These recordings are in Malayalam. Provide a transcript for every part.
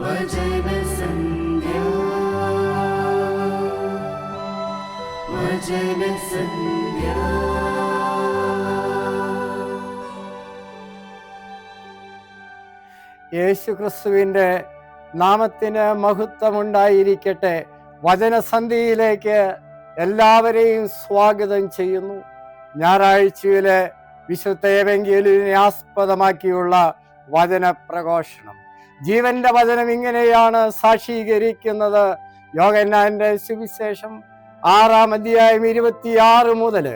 വചനസന്ധ്യ വചനസന്ധ്യ യേശു ക്രിസ്തുവിന്റെ നാമത്തിന് മഹത്വമുണ്ടായിരിക്കട്ടെ. വചനസന്ധിയിലേക്ക് എല്ലാവരെയും സ്വാഗതം ചെയ്യുന്നു. ഞായറാഴ്ചയിലെ വിശുദ്ധ ഏവെങ്കിലിനെ ആസ്പദമാക്കിയുള്ള വചന പ്രഘോഷണം ജീവന്റെ വചനം ഇങ്ങനെയാണ് സാക്ഷീകരിക്കുന്നത്. യോഗന്നാന്റെ സുവിശേഷം ആറാം അധ്യായം ഇരുപത്തിയാറ് മുതൽ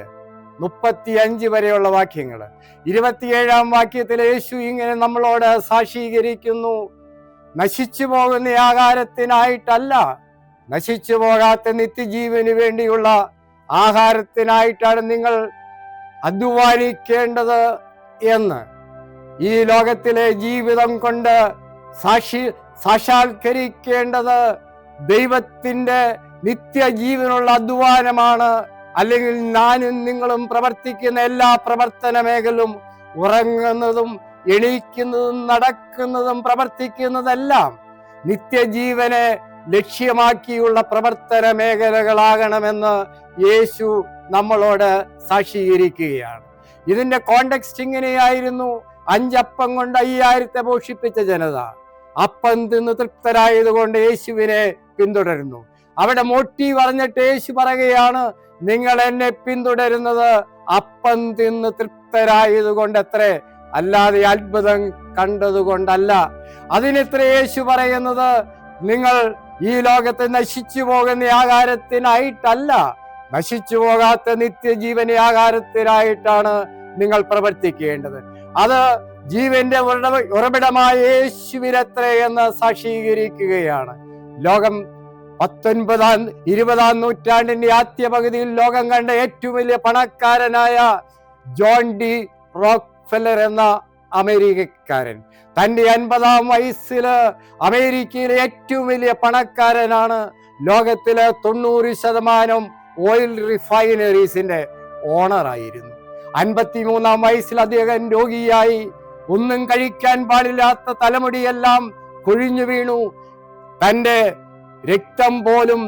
മുപ്പത്തി അഞ്ച് വരെയുള്ള വാക്യങ്ങൾ. ഇരുപത്തിയേഴാം വാക്യത്തിൽ യേശു ഇങ്ങനെ നമ്മളോട് സാക്ഷീകരിക്കുന്നു. നശിച്ചു പോകുന്ന ആഹാരത്തിനായിട്ടല്ല നശിച്ചു പോകാത്ത നിത്യജീവന് വേണ്ടിയുള്ള ആഹാരത്തിനായിട്ടാണ് നിങ്ങൾ അധ്വാനിക്കേണ്ടത് എന്ന് ഈ ലോകത്തിലെ ജീവിതം കൊണ്ട് സാക്ഷി സാക്ഷാത്കരിക്കേണ്ടത് ദൈവത്തിന്റെ നിത്യജീവനുള്ള അധ്വാനമാണ്. അല്ലെങ്കിൽ ഞാനും നിങ്ങളും പ്രവർത്തിക്കുന്ന എല്ലാ പ്രവർത്തന മേഖലും ഉറങ്ങുന്നതും എണീക്കുന്നതും നടക്കുന്നതും പ്രവർത്തിക്കുന്നതെല്ലാം നിത്യജീവനെ ലക്ഷ്യമാക്കിയുള്ള പ്രവർത്തന മേഖലകളാകണമെന്ന് യേശു നമ്മളോട് സാക്ഷീകരിക്കുകയാണ്. ഇതിന്റെ കോണ്ടെക്സ്റ്റ് ഇങ്ങനെയായിരുന്നു. അഞ്ചപ്പം കൊണ്ട് അയ്യായിരത്തെ പോഷിപ്പിച്ച ജനത. അപ്പം തിന്ന് തൃപ്തരായതുകൊണ്ട് യേശുവിനെ പിന്തുടരുന്നു. അവിടെ മോട്ടീവ് പറഞ്ഞിട്ട് യേശു പറയുകയാണ് നിങ്ങൾ എന്നെ പിന്തുടരുന്നത് അപ്പം തിന്ന് തൃപ്തരായതുകൊണ്ട് എത്രേ അല്ലാതെ അത്ഭുതം കണ്ടതുകൊണ്ടല്ല. അതിനെത്ര യേശു പറയുന്നത് നിങ്ങൾ ഈ ലോകത്തെ നശിച്ചു പോകുന്ന ആകാരത്തിനായിട്ടല്ല നശിച്ചു പോകാത്ത നിത്യജീവന ആകാരത്തിനായിട്ടാണ് നിങ്ങൾ പ്രവർത്തിക്കേണ്ടത്. അത് ജീവന്റെ ഉറവ- ഉറവിടമായ യേശുവിനത്രേ എന്ന് സാക്ഷീകരിക്കുകയാണ്. ലോകം പത്തൊൻപതാം ഇരുപതാം നൂറ്റാണ്ടിന്റെ ആദ്യ പകുതിയിൽ ലോകം കണ്ട ഏറ്റവും വലിയ പണക്കാരനായ ജോൺ ഡി റോക്ക് ഫെല്ലർ എന്ന അമേരിക്കക്കാരൻ. തന്റെ അൻപതാം വയസ്സിൽ അമേരിക്കയിലെ ഏറ്റവും വലിയ പണക്കാരനാണ് ലോകത്തിലെ തൊണ്ണൂറ് ശതമാനം ഓയിൽ റിഫൈനറീസിന്റെ ഓണറായിരുന്നു. അൻപത്തി മൂന്നാം വയസ്സിൽ അദ്ദേഹം രോഗിയായി ഒന്നും കഴിക്കാൻ പാടില്ലാത്ത തലമുടിയെല്ലാം കൊഴിഞ്ഞു വീണു. തന്റെ രക്തം പോലും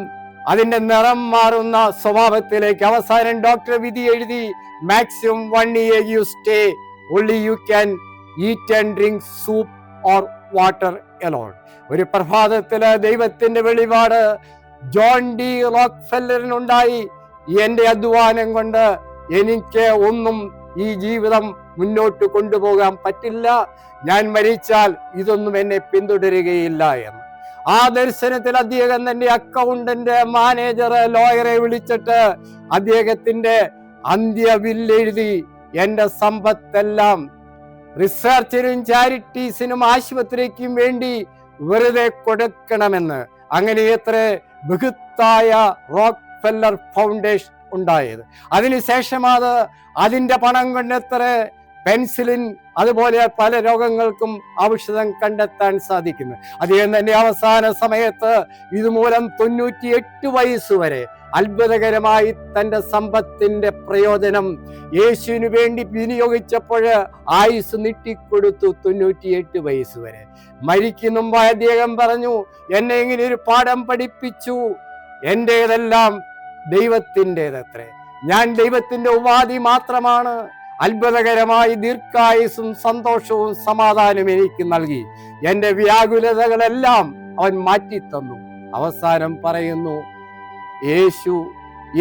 അതിന്റെ നിറം മാറുന്ന സ്വഭാവത്തിലേക്ക് അവസാനം ഡോക്ടർ വിധി എഴുതി maximum one year you stay only you can eat and drink soup or water alone ഒരു പ്രഭാതത്തിൽ ദൈവത്തിന്റെ വെളിപാട് ജോൺ ഡി റോക്ക് ഫെല്ലറിനുണ്ടായി എന്റെ അധ്വാനം കൊണ്ട് എനിക്ക് ഒന്നും ഈ ജീവിതം മുന്നോട്ട് കൊണ്ടുപോകാൻ പറ്റില്ല. ഞാൻ മരിച്ചാൽ ഇതൊന്നും എന്നെ പിന്തുടരുകയില്ല എന്ന്. ആ ദർശനത്തിൽ അദ്ദേഹം തന്റെ അക്കൗണ്ടന്റ് മാനേജർ ലോയറെ വിളിച്ചിട്ട് അദ്ദേഹത്തിന്റെ അന്ത്യവില്ലെഴുതി എന്റെ സമ്പത്തെല്ലാം റിസർച്ചിനും ചാരിറ്റീസിനും ആശുപത്രിക്കും വേണ്ടി വെറുതെ കൊടുക്കണമെന്ന്. അങ്ങനെ എത്ര ബഹുത്തായ റോക്ക് ഫെല്ലർ ഫൗണ്ടേഷൻ ഉണ്ടായത്. അതിനുശേഷം അത് അതിന്റെ പണം കൊണ്ട് എത്ര പെൻസിലിൻ അതുപോലെ പല രോഗങ്ങൾക്കും ഔഷധം കണ്ടെത്താൻ സാധിക്കുന്നു. അദ്ദേഹം തന്നെ അവസാന സമയത്ത് ഇതുമൂലം തൊണ്ണൂറ്റി എട്ട് വയസ്സ് വരെ അത്ഭുതകരമായി തന്റെ സമ്പത്തിന്റെ പ്രയോജനം യേശുവിനു വേണ്ടി വിനിയോഗിച്ചപ്പോൾ ആയുസ് നീട്ടിക്കൊടുത്തു തൊണ്ണൂറ്റിയെട്ട് വയസ്സ് വരെ. മരിക്കും മുമ്പായി അദ്ദേഹം പറഞ്ഞു എന്നെ ഇങ്ങനെ ഒരു പാഠം പഠിപ്പിച്ചു. എന്റേതെല്ലാം ദൈവത്തിന്റെതത്രേ. ഞാൻ ദൈവത്തിന്റെ ഉപാധി മാത്രമാണ്. അത്ഭുതകരമായി ദീർഘായുസും സന്തോഷവും സമാധാനവും എനിക്ക് നൽകി. എന്റെ വ്യാകുലതകളെല്ലാം അവൻ മാറ്റിത്തന്നു. അവസാനം പറയുന്നു യേശു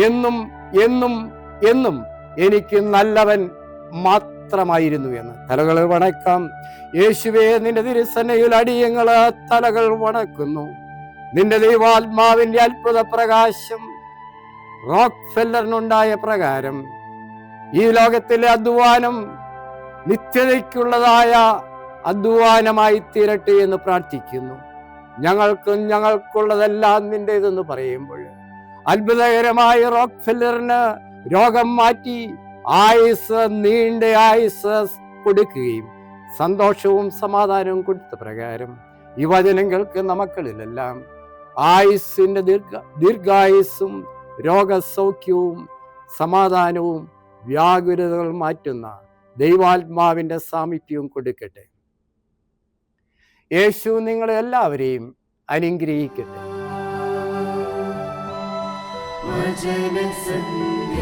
എന്നും എന്നും എന്നും എനിക്ക് നല്ലവൻ മാത്രമായിരുന്നു എന്ന്. തലകൾ വണക്കാം. യേശുവേ നിന്റെ തിരുസന്നയിൽ അടിയങ്ങൾ തലകൾ വണക്കുന്നു. നിന്റെ ദൈവാത്മാവിന്റെ അത്ഭുത പ്രകാശം റോക്ക് ഫെല്ലറിനുണ്ടായ പ്രകാരം ഈ ലോകത്തിലെ അധ്വാനം നിത്യതയ്ക്കുള്ളതായ അധ്വാനമായി തീരട്ടെ എന്ന് പ്രാർത്ഥിക്കുന്നു. ഞങ്ങൾക്കും ഞങ്ങൾക്കുള്ളതെല്ലാം നിന്റേതെന്ന് പറയുമ്പോൾ അത്ഭുതകരമായ റോക്ക് രോഗം മാറ്റി ആയുസ് നീണ്ട ആയുസ് കൊടുക്കുകയും സന്തോഷവും സമാധാനവും കൊടുത്ത പ്രകാരം ഈ വചനങ്ങൾക്ക് കേൾക്കുന്ന മക്കളിലെല്ലാം ആയുസ്സിന്റെ ദീർഘ ദീർഘായുസ്സും രോഗസൗഖ്യവും സമാധാനവും വ്യാകുലതകൾ മാറ്റുന്ന ദൈവാത്മാവിന്റെ സാമീപ്യവും കൊടുക്കട്ടെ. യേശു നിങ്ങളെ എല്ലാവരെയും അനുഗ്രഹിക്കട്ടെ. വചനസന്ധ്യ